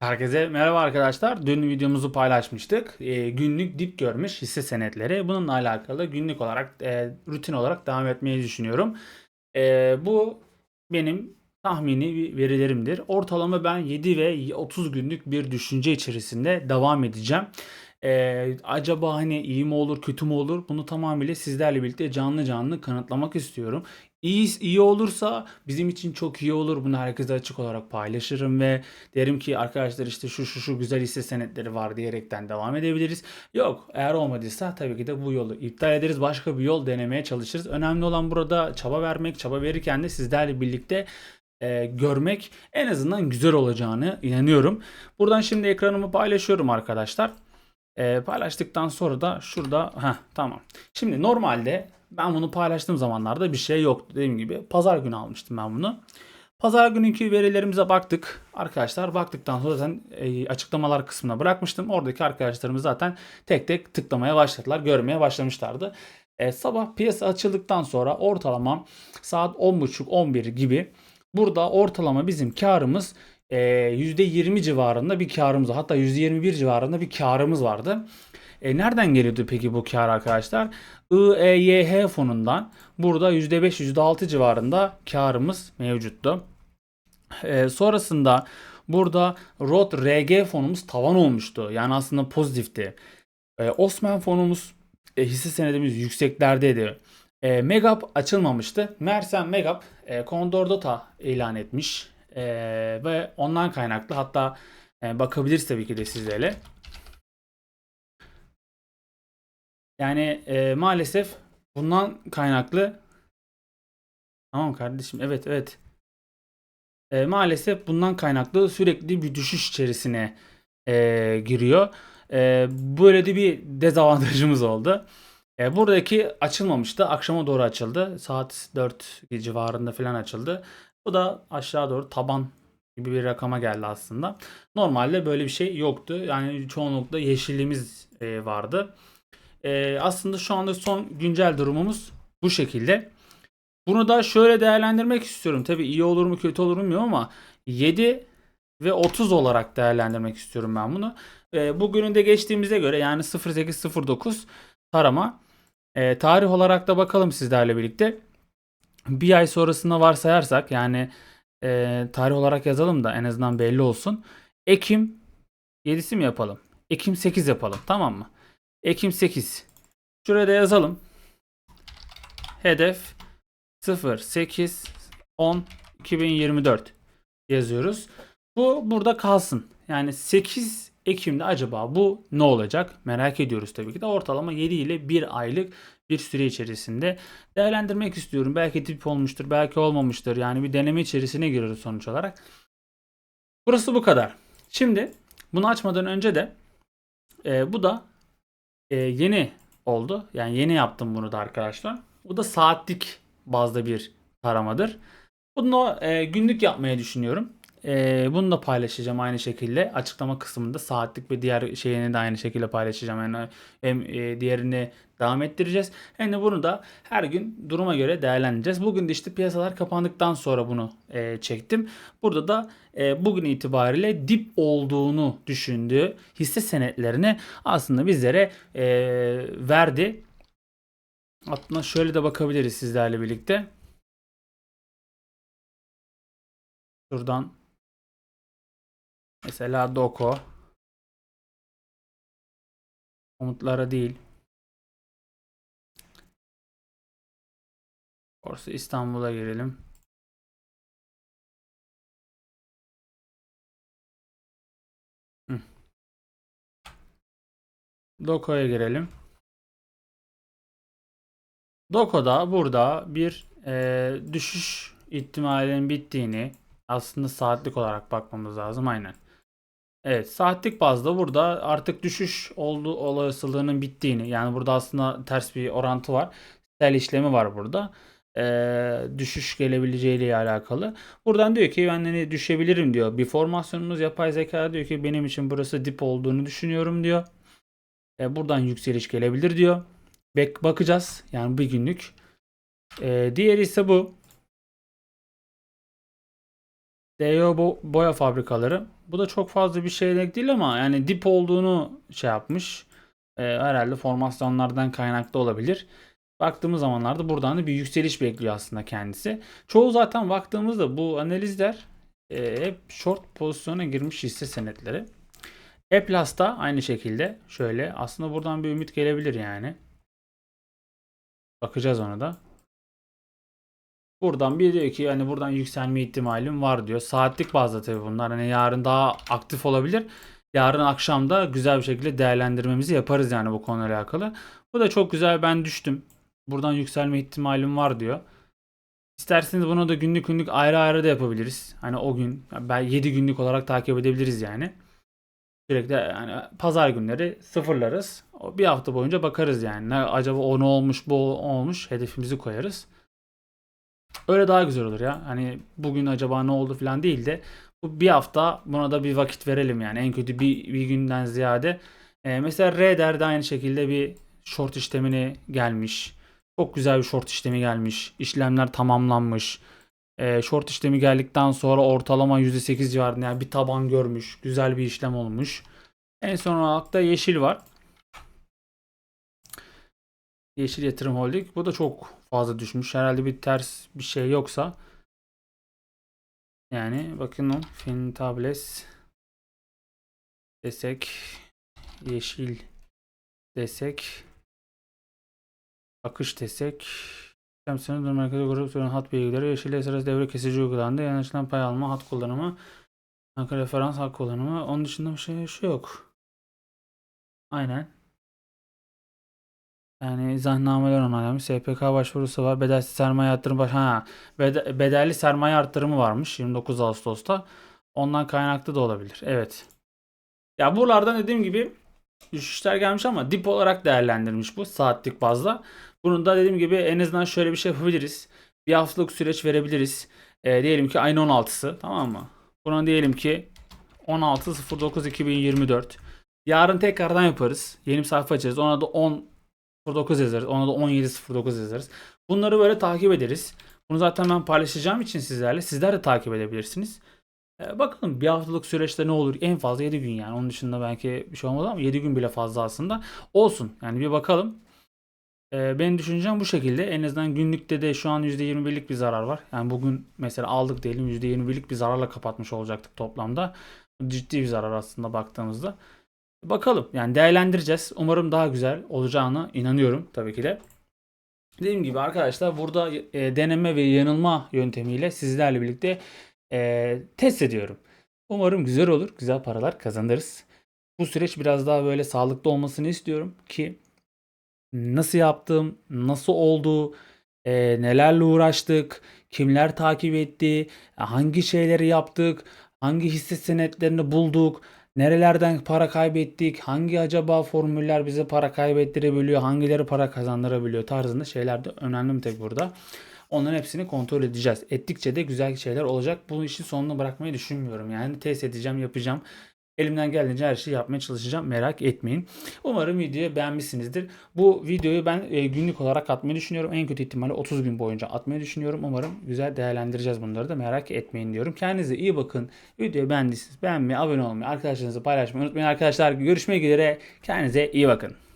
Herkese merhaba arkadaşlar. Dün videomuzu paylaşmıştık. Ee, günlük dip görmüş hisse senetleri. Bununla alakalı günlük olarak, e, rutin olarak devam etmeyi düşünüyorum. Ee, bu benim tahmini verilerimdir. Ortalama ben 7 ve 30 günlük bir düşünce içerisinde devam edeceğim. Ee, acaba hani iyi mi olur, kötü mü olur? Bunu tamamıyla sizlerle birlikte canlı canlı kanıtlamak istiyorum. İyi, iyi olursa bizim için çok iyi olur. Bunu herkese açık olarak paylaşırım ve derim ki arkadaşlar işte şu şu şu güzel hisse senetleri var diyerekten devam edebiliriz. Yok eğer olmadıysa tabii ki de bu yolu iptal ederiz. Başka bir yol denemeye çalışırız. Önemli olan burada çaba vermek. Çaba verirken de sizlerle birlikte e, görmek en azından güzel olacağını inanıyorum. Buradan şimdi ekranımı paylaşıyorum arkadaşlar. E, paylaştıktan sonra da şurada heh, tamam. Şimdi normalde ben bunu paylaştığım zamanlarda bir şey yoktu. Dediğim gibi pazar günü almıştım ben bunu. Pazar günkü verilerimize baktık. Arkadaşlar baktıktan sonra zaten e, açıklamalar kısmına bırakmıştım. Oradaki arkadaşlarımız zaten tek tek tıklamaya başladılar. Görmeye başlamışlardı. E, sabah piyasa açıldıktan sonra ortalama saat 10.30-11 gibi burada ortalama bizim karımız e, %20 civarında bir karımız hatta %21 civarında bir karımız vardı. E, nereden geliyordu peki bu kar arkadaşlar? IEYH fonundan burada %5 %6 civarında karımız mevcuttu. E, sonrasında burada ROT RG fonumuz tavan olmuştu. Yani aslında pozitifti. E, Osman fonumuz e, hisse senedimiz yükseklerdeydi. E, Megap açılmamıştı. Mersem Megap e, Condor Dota ilan etmiş. E, ve ondan kaynaklı hatta e, bakabiliriz tabii ki de sizlerle. Yani e, maalesef bundan kaynaklı Tamam kardeşim evet evet. E, maalesef bundan kaynaklı sürekli bir düşüş içerisine e, giriyor. E, böyle de bir dezavantajımız oldu. E, buradaki açılmamıştı. Akşama doğru açıldı. Saat 4 civarında falan açıldı. Bu da aşağı doğru taban gibi bir rakama geldi aslında. Normalde böyle bir şey yoktu. Yani çoğunlukla yeşilliğimiz e, vardı. E, aslında şu anda son güncel durumumuz bu şekilde. Bunu da şöyle değerlendirmek istiyorum. Tabi iyi olur mu kötü olur mu bilmiyorum ama 7 ve 30 olarak değerlendirmek istiyorum ben bunu. E, bugünün de geçtiğimize göre yani 0809 tarama. E, tarih olarak da bakalım sizlerle birlikte. Bir ay sonrasında varsayarsak yani e, tarih olarak yazalım da en azından belli olsun. Ekim 7'si mi yapalım? Ekim 8 yapalım tamam mı? Ekim 8. Şuraya da yazalım. Hedef 0 8 10 2024 yazıyoruz. Bu burada kalsın. Yani 8 Ekim'de acaba bu ne olacak? Merak ediyoruz tabii ki de. Ortalama 7 ile 1 aylık bir süre içerisinde değerlendirmek istiyorum. Belki tip olmuştur, belki olmamıştır. Yani bir deneme içerisine giriyoruz sonuç olarak. Burası bu kadar. Şimdi bunu açmadan önce de e, bu da e, yeni oldu. Yani yeni yaptım bunu da arkadaşlar. Bu da saatlik bazda bir taramadır. Bunu e, günlük yapmaya düşünüyorum. E, bunu da paylaşacağım aynı şekilde. Açıklama kısmında saatlik ve diğer şeyini de aynı şekilde paylaşacağım. Yani hem e, diğerini devam ettireceğiz. Hem de bunu da her gün duruma göre değerlendireceğiz. Bugün de işte piyasalar kapandıktan sonra bunu e, çektim. Burada da e, bugün itibariyle dip olduğunu düşündüğü hisse senetlerini aslında bizlere e, verdi. Aslında şöyle de bakabiliriz sizlerle birlikte. Şuradan mesela Doko komutlara değil. Borsa İstanbul'a girelim. Doko'ya girelim. Doko'da burada bir e, düşüş ihtimalinin bittiğini aslında saatlik olarak bakmamız lazım aynen. Evet saatlik bazda burada artık düşüş olduğu olasılığının bittiğini yani burada aslında ters bir orantı var. Sell işlemi var burada. Ee, düşüş gelebileceğiyle alakalı. Buradan diyor ki ben hani düşebilirim diyor. Bir formasyonumuz yapay zeka diyor ki benim için burası dip olduğunu düşünüyorum diyor. Ee, buradan yükseliş gelebilir diyor. Bek bakacağız. Yani bir günlük. Ee, diğeri ise bu. DEO bo- boya fabrikaları. Bu da çok fazla bir şey değil ama yani dip olduğunu şey yapmış. Ee, herhalde formasyonlardan kaynaklı olabilir. Baktığımız zamanlarda buradan da bir yükseliş bekliyor aslında kendisi. Çoğu zaten baktığımızda bu analizler e, hep short pozisyona girmiş hisse senetleri. E-Plus da aynı şekilde şöyle aslında buradan bir ümit gelebilir yani. Bakacağız ona da. Buradan bir diyor ki hani buradan yükselme ihtimalim var diyor. Saatlik bazda tabii bunlar. Hani yarın daha aktif olabilir. Yarın akşam da güzel bir şekilde değerlendirmemizi yaparız yani bu konuyla alakalı. Bu da çok güzel ben düştüm. Buradan yükselme ihtimalim var diyor. İsterseniz bunu da günlük günlük ayrı ayrı da yapabiliriz. Hani o gün ben 7 günlük olarak takip edebiliriz yani. Sürekli yani pazar günleri sıfırlarız. Bir hafta boyunca bakarız yani. Ne, acaba o ne olmuş bu olmuş hedefimizi koyarız. Öyle daha güzel olur ya. Hani bugün acaba ne oldu falan değil de bu bir hafta buna da bir vakit verelim yani. En kötü bir, bir günden ziyade. Ee, mesela R'der de aynı şekilde bir short işlemine gelmiş. Çok güzel bir short işlemi gelmiş. İşlemler tamamlanmış. Ee, short işlemi geldikten sonra ortalama %8 civarında yani bir taban görmüş. Güzel bir işlem olmuş. En son olarak da yeşil var. Yeşil Yatırım Holding. Bu da çok fazla düşmüş. Herhalde bir ters bir şey yoksa. Yani bakın o Fintables desek yeşil desek akış desek Şemsiyenin durum merkezi grup sorun hat bilgileri yeşil esas devre kesici uygulandı. Yanlışlan pay alma, hat kullanımı, referans hat kullanımı. Onun dışında bir şey, şey yok. Aynen. Yani zahnameler onaylanmış. SPK başvurusu var. Bedelsiz sermaye arttırımı baş ha, bede- bedelli sermaye arttırımı varmış 29 Ağustos'ta. Ondan kaynaklı da olabilir. Evet. Ya buralardan dediğim gibi düşüşler gelmiş ama dip olarak değerlendirilmiş bu saatlik bazda. Bunun da dediğim gibi en azından şöyle bir şey yapabiliriz. Bir haftalık süreç verebiliriz. E, diyelim ki ayın 16'sı tamam mı? Buna diyelim ki 16.09.2024. Yarın tekrardan yaparız. Yeni bir sayfa açarız. Ona da 10.09 yazarız. Ona da 17.09 yazarız. Bunları böyle takip ederiz. Bunu zaten ben paylaşacağım için sizlerle. Sizler de takip edebilirsiniz. E, bakalım bir haftalık süreçte ne olur? En fazla 7 gün yani. Onun dışında belki bir şey olmaz ama 7 gün bile fazla aslında. Olsun. Yani bir bakalım. E, benim düşüncem bu şekilde. En azından günlükte de şu an %21'lik bir zarar var. Yani bugün mesela aldık diyelim %21'lik bir zararla kapatmış olacaktık toplamda. Ciddi bir zarar aslında baktığımızda. Bakalım yani değerlendireceğiz. Umarım daha güzel olacağına inanıyorum tabii ki de. Dediğim gibi arkadaşlar burada e, deneme ve yanılma yöntemiyle sizlerle birlikte e, test ediyorum. Umarım güzel olur. Güzel paralar kazanırız. Bu süreç biraz daha böyle sağlıklı olmasını istiyorum ki nasıl yaptım, nasıl oldu, e, nelerle uğraştık, kimler takip etti, hangi şeyleri yaptık, hangi hisse senetlerini bulduk, nerelerden para kaybettik, hangi acaba formüller bize para kaybettirebiliyor, hangileri para kazandırabiliyor tarzında şeyler de önemli mi tek burada. Onların hepsini kontrol edeceğiz. Ettikçe de güzel şeyler olacak. Bu işin sonunu bırakmayı düşünmüyorum. Yani test edeceğim, yapacağım. Elimden geldiğince her şeyi yapmaya çalışacağım. Merak etmeyin. Umarım videoyu beğenmişsinizdir. Bu videoyu ben e, günlük olarak atmayı düşünüyorum. En kötü ihtimalle 30 gün boyunca atmayı düşünüyorum. Umarım güzel değerlendireceğiz bunları da. Merak etmeyin diyorum. Kendinize iyi bakın. Videoyu beğendiyseniz beğenmeyi, abone olmayı, arkadaşlarınızla paylaşmayı unutmayın arkadaşlar. Görüşmek üzere. Kendinize iyi bakın.